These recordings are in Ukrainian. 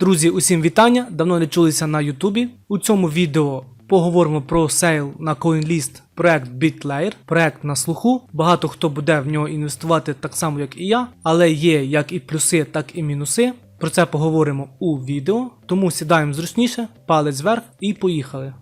Друзі, усім вітання! Давно не чулися на Ютубі. У цьому відео поговоримо про сейл на CoinList проект BitLayer. Проект на слуху. Багато хто буде в нього інвестувати так само, як і я, але є як і плюси, так і мінуси. Про це поговоримо у відео. Тому сідаємо зручніше, палець вверх і поїхали.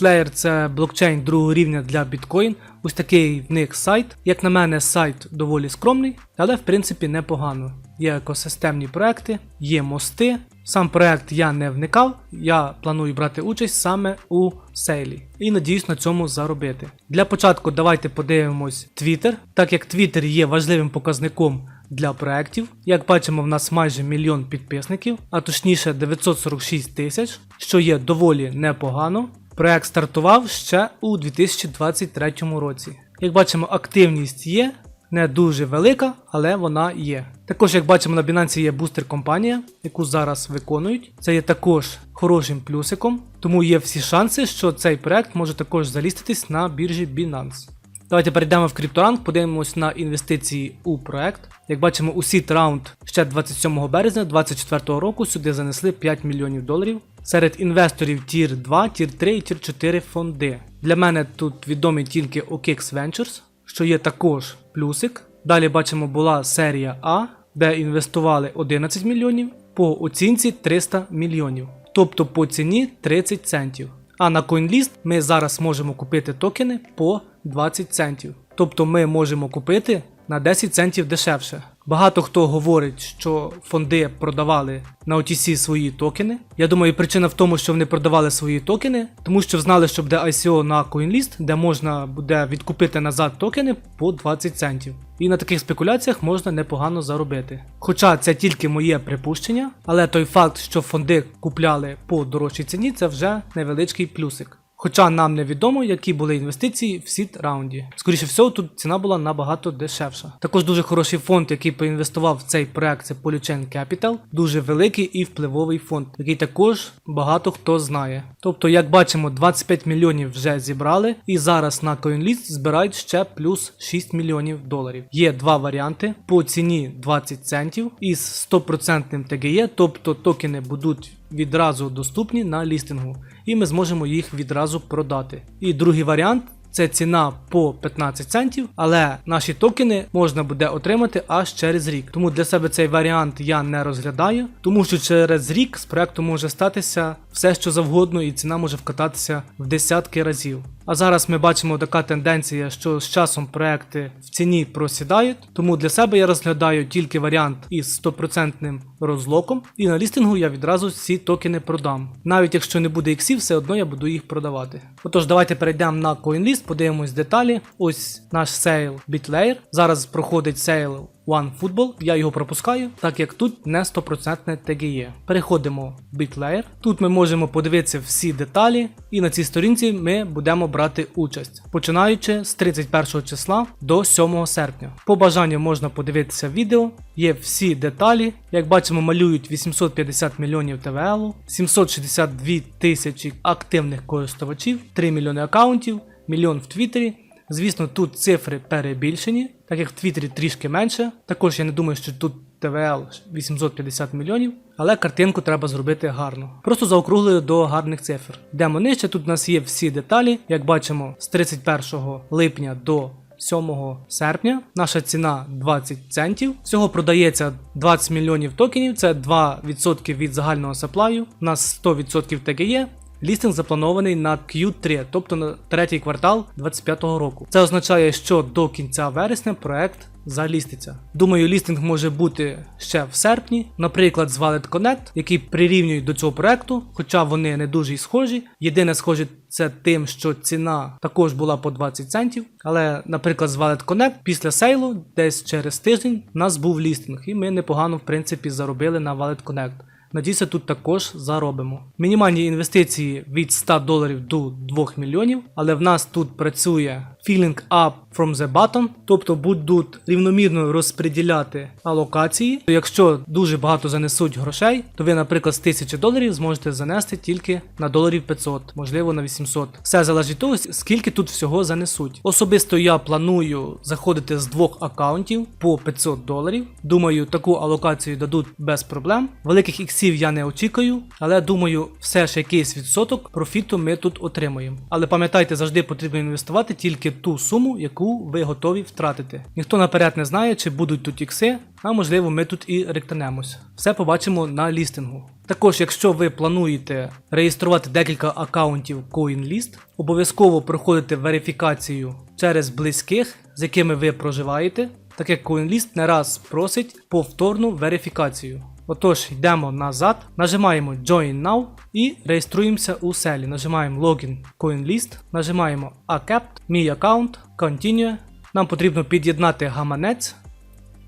BitLayer – це блокчейн другого рівня для біткоін. Ось такий в них сайт. Як на мене, сайт доволі скромний, але в принципі непогано. Є екосистемні проекти, є мости. Сам проект я не вникав, я планую брати участь саме у сейлі і надіюсь на цьому заробити. Для початку давайте подивимось Twitter, так як Twitter є важливим показником для проєктів. Як бачимо, в нас майже мільйон підписників, а точніше 946 тисяч, що є доволі непогано. Проект стартував ще у 2023 році. Як бачимо, активність є, не дуже велика, але вона є. Також, як бачимо, на Binance є бустер компанія, яку зараз виконують. Це є також хорошим плюсиком, тому є всі шанси, що цей проект може також заліститись на біржі Binance. Давайте перейдемо в крипторанк, подивимось на інвестиції у проект. Як бачимо, у сіт раунд ще 27 березня 2024 року сюди занесли 5 мільйонів доларів. Серед інвесторів Tier 2, Tier 3 і Tier 4 фонди. Для мене тут відомий тільки OKX Ventures, що є також плюсик. Далі бачимо була серія А, де інвестували 11 мільйонів, по оцінці 300 мільйонів, тобто по ціні 30 центів. А на CoinList ми зараз можемо купити токени по 20 центів. Тобто ми можемо купити на 10 центів дешевше. Багато хто говорить, що фонди продавали на OTC свої токени. Я думаю, причина в тому, що вони продавали свої токени, тому що знали, що буде ICO на CoinList, де можна буде відкупити назад токени по 20 центів. І на таких спекуляціях можна непогано заробити. Хоча це тільки моє припущення, але той факт, що фонди купляли по дорожчій ціні, це вже невеличкий плюсик. Хоча нам невідомо, які були інвестиції в сіт раунді. Скоріше всього, тут ціна була набагато дешевша. Також дуже хороший фонд, який поінвестував в цей проект, це Polychain Capital. Дуже великий і впливовий фонд, який також багато хто знає. Тобто, як бачимо, 25 мільйонів вже зібрали, і зараз на CoinList збирають ще плюс 6 мільйонів доларів. Є два варіанти по ціні 20 центів із 100% TGE, тобто токени будуть відразу доступні на лістингу, і ми зможемо їх відразу продати. І другий варіант. Це ціна по 15 центів, але наші токени можна буде отримати аж через рік. Тому для себе цей варіант я не розглядаю, тому що через рік з проекту може статися все, що завгодно, і ціна може вкататися в десятки разів. А зараз ми бачимо така тенденція, що з часом проекти в ціні просідають, тому для себе я розглядаю тільки варіант із 100% розлоком, і на лістингу я відразу ці токени продам. Навіть якщо не буде іксів, все одно я буду їх продавати. Отож, давайте перейдемо на CoinList, подивимось деталі. Ось наш сейл BitLayer. Зараз проходить сейл OneFootball, я його пропускаю, так як тут не 100% TGE. Переходимо в BitLayer. Тут ми можемо подивитися всі деталі, і на цій сторінці ми будемо брати участь, починаючи з 31 числа до 7 серпня. По бажанню можна подивитися відео, є всі деталі. Як бачимо, малюють 850 мільйонів ТВЛ, 762 тисячі активних користувачів, 3 мільйони аккаунтів, мільйон в Твіттері. Звісно, тут цифри перебільшені, так як в Твіттері трішки менше. Також я не думаю, що тут ТВЛ 850 мільйонів, але картинку треба зробити гарно. Просто заокруглили до гарних цифр. Йдемо нижче, тут у нас є всі деталі. Як бачимо, з 31 липня до 7 серпня наша ціна 20 центів. Всього продається 20 мільйонів токенів, це 2% від загального саплаю. У нас 100% TGE. Лістинг запланований на Q3, тобто на третій квартал 2025 року. Це означає, що до кінця вересня проект заліститься. Думаю, лістинг може бути ще в серпні, наприклад, з Wallet Connect, який прирівнюють до цього проекту, хоча вони не дуже схожі. Єдине схоже це тим, що ціна також була по 20 центів. Але, наприклад, з Wallet Connect після сейлу, десь через тиждень, у нас був лістинг, і ми непогано в принципі заробили на Wallet Connect. Надіюся, тут також заробимо. Мінімальні інвестиції від 100 доларів до 2 мільйонів, але в нас тут працює filling up from the bottom, тобто будуть рівномірно розподіляти алокації. Якщо дуже багато занесуть грошей, то ви, наприклад, з 1000 доларів зможете занести тільки на доларів 500, можливо на 800. Все залежить від того, скільки тут всього занесуть. Особисто я планую заходити з двох аккаунтів по 500 доларів. Думаю, таку алокацію дадуть без проблем. Великих іксів я не очікую, але думаю, все ж якийсь відсоток профіту ми тут отримаємо. Але пам'ятайте, завжди потрібно інвестувати тільки ту суму, яку ви готові втратити. Ніхто наперед не знає, чи будуть тут ікси, а можливо ми тут і ректанемось. Все побачимо на лістингу. Також, якщо ви плануєте реєструвати декілька аккаунтів CoinList, обов'язково проходите верифікацію через близьких, з якими ви проживаєте, так як CoinList не раз просить повторну верифікацію. Отож, йдемо назад, нажимаємо Join Now і реєструємося у селі. Нажимаємо Login CoinList, нажимаємо Accept, Мій аккаунт, Continue. Нам потрібно під'єднати гаманець.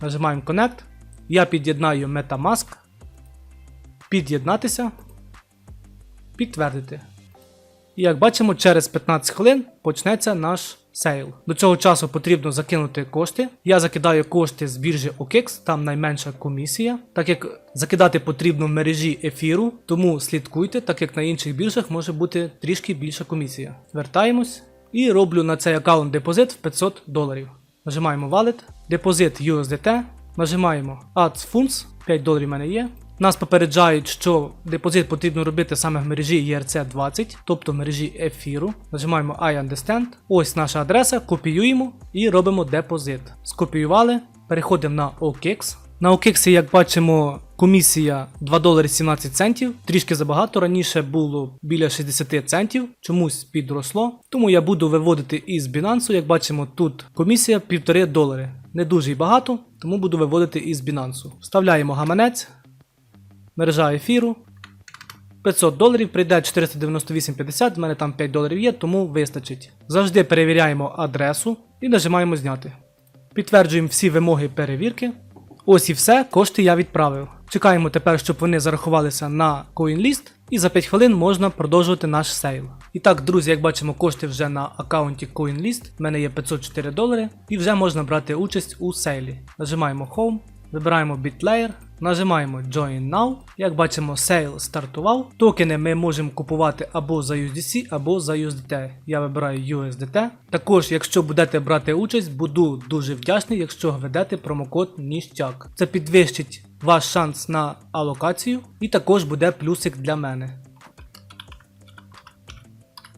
Нажимаємо Connect. Я під'єднаю Metamask. Під'єднатися. Підтвердити. І як бачимо, через 15 хвилин почнеться наш сейл. До цього часу потрібно закинути кошти. Я закидаю кошти з біржі OKX, там найменша комісія. Так як закидати потрібно в мережі ефіру, тому слідкуйте, так як на інших біржах може бути трішки більша комісія. Вертаємось і роблю на цей аккаунт депозит в 500 доларів. Нажимаємо Wallet, депозит USDT, нажимаємо Add Funds, 5 доларів в мене є. Нас попереджають, що депозит потрібно робити саме в мережі ERC20, тобто в мережі ефіру. Нажимаємо I understand. Ось наша адреса, копіюємо і робимо депозит. Скопіювали, переходимо на OKX. На OKX, як бачимо, комісія 2 долари 17 центів. Трішки забагато. Раніше було біля 60 центів, чомусь підросло. Тому я буду виводити із Binance. Як бачимо, тут комісія 1,5 долари. Не дуже й багато, тому буду виводити із Binance. Вставляємо гаманець мережа ефіру. 500 доларів прийде 498,50, в мене там 5 доларів є, тому вистачить. Завжди перевіряємо адресу і нажимаємо зняти. Підтверджуємо всі вимоги перевірки. Ось і все, кошти я відправив. Чекаємо тепер, щоб вони зарахувалися на CoinList, і за 5 хвилин можна продовжувати наш сейл. І так, друзі, як бачимо, кошти вже на аккаунті CoinList. В мене є 504 долари, і вже можна брати участь у сейлі. Нажимаємо Home, вибираємо BitLayer, Нажимаємо Join Now. Як бачимо, сейл стартував. Токени ми можемо купувати або за USDC, або за USDT. Я вибираю USDT. Також, якщо будете брати участь, буду дуже вдячний, якщо введете промокод Ніщак. Це підвищить ваш шанс на алокацію і також буде плюсик для мене.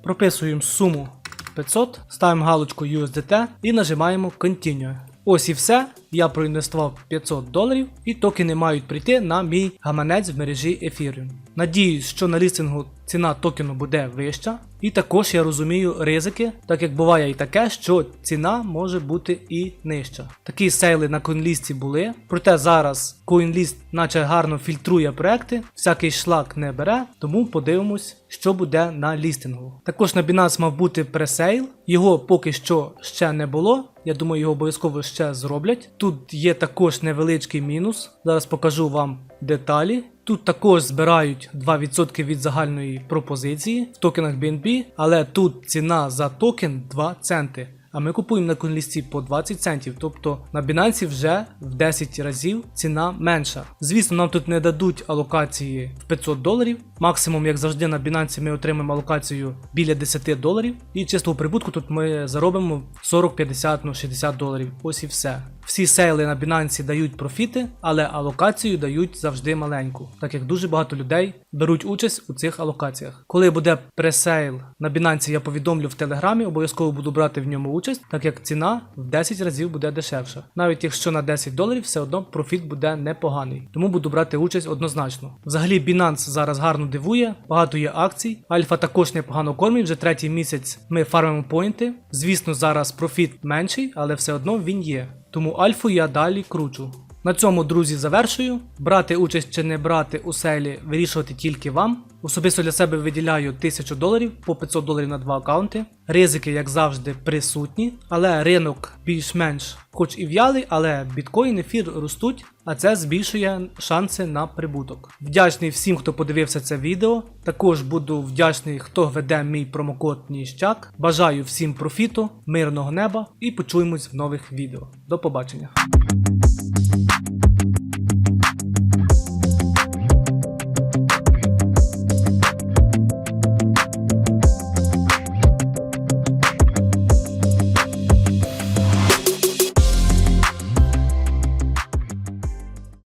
Прописуємо суму 500, ставимо галочку USDT і нажимаємо Continue. Ось і все. Я проінвестував 500 доларів, і токени мають прийти на мій гаманець в мережі Ethereum. Надіюсь, що на лістингу ціна токену буде вища, і також я розумію ризики, так як буває і таке, що ціна може бути і нижча. Такі сейли на CoinList були, проте зараз CoinList наче гарно фільтрує проекти, всякий шлак не бере, тому подивимось, що буде на лістингу. Також на Binance мав бути пресейл, його поки що ще не було. Я думаю, його обов'язково ще зроблять. Тут є також невеличкий мінус. Зараз покажу вам деталі. Тут також збирають 2% від загальної пропозиції в токенах BNB, але тут ціна за токен 2 центи. А ми купуємо на конлісті по 20 центів, тобто на Binance вже в 10 разів ціна менша. Звісно, нам тут не дадуть алокації в 500 доларів. Максимум, як завжди, на Binance ми отримаємо алокацію біля 10 доларів. І чистого прибутку тут ми заробимо 40, 50, ну 60 доларів. Ось і все. Всі сейли на Binance дають профіти, але алокацію дають завжди маленьку, так як дуже багато людей беруть участь у цих алокаціях. Коли буде пресейл на Binance, я повідомлю в Телеграмі, обов'язково буду брати в ньому участь, так як ціна в 10 разів буде дешевша. Навіть якщо на 10 доларів, все одно профіт буде непоганий. Тому буду брати участь однозначно. Взагалі Binance зараз гарно дивує, багато є акцій. Альфа також непогано кормить, вже третій місяць ми фармимо поінти. Звісно, зараз профіт менший, але все одно він є. Тому альфу я далі кручу. На цьому, друзі, завершую. Брати участь чи не брати у селі вирішувати тільки вам. Особисто для себе виділяю 1000 доларів по 500 доларів на два аккаунти. Ризики, як завжди, присутні, але ринок більш-менш, хоч і в'ялий, але біткоін, ефір ростуть, а це збільшує шанси на прибуток. Вдячний всім, хто подивився це відео. Також буду вдячний, хто веде мій промокод Ніщак. Бажаю всім профіту, мирного неба і почуємось в нових відео. До побачення.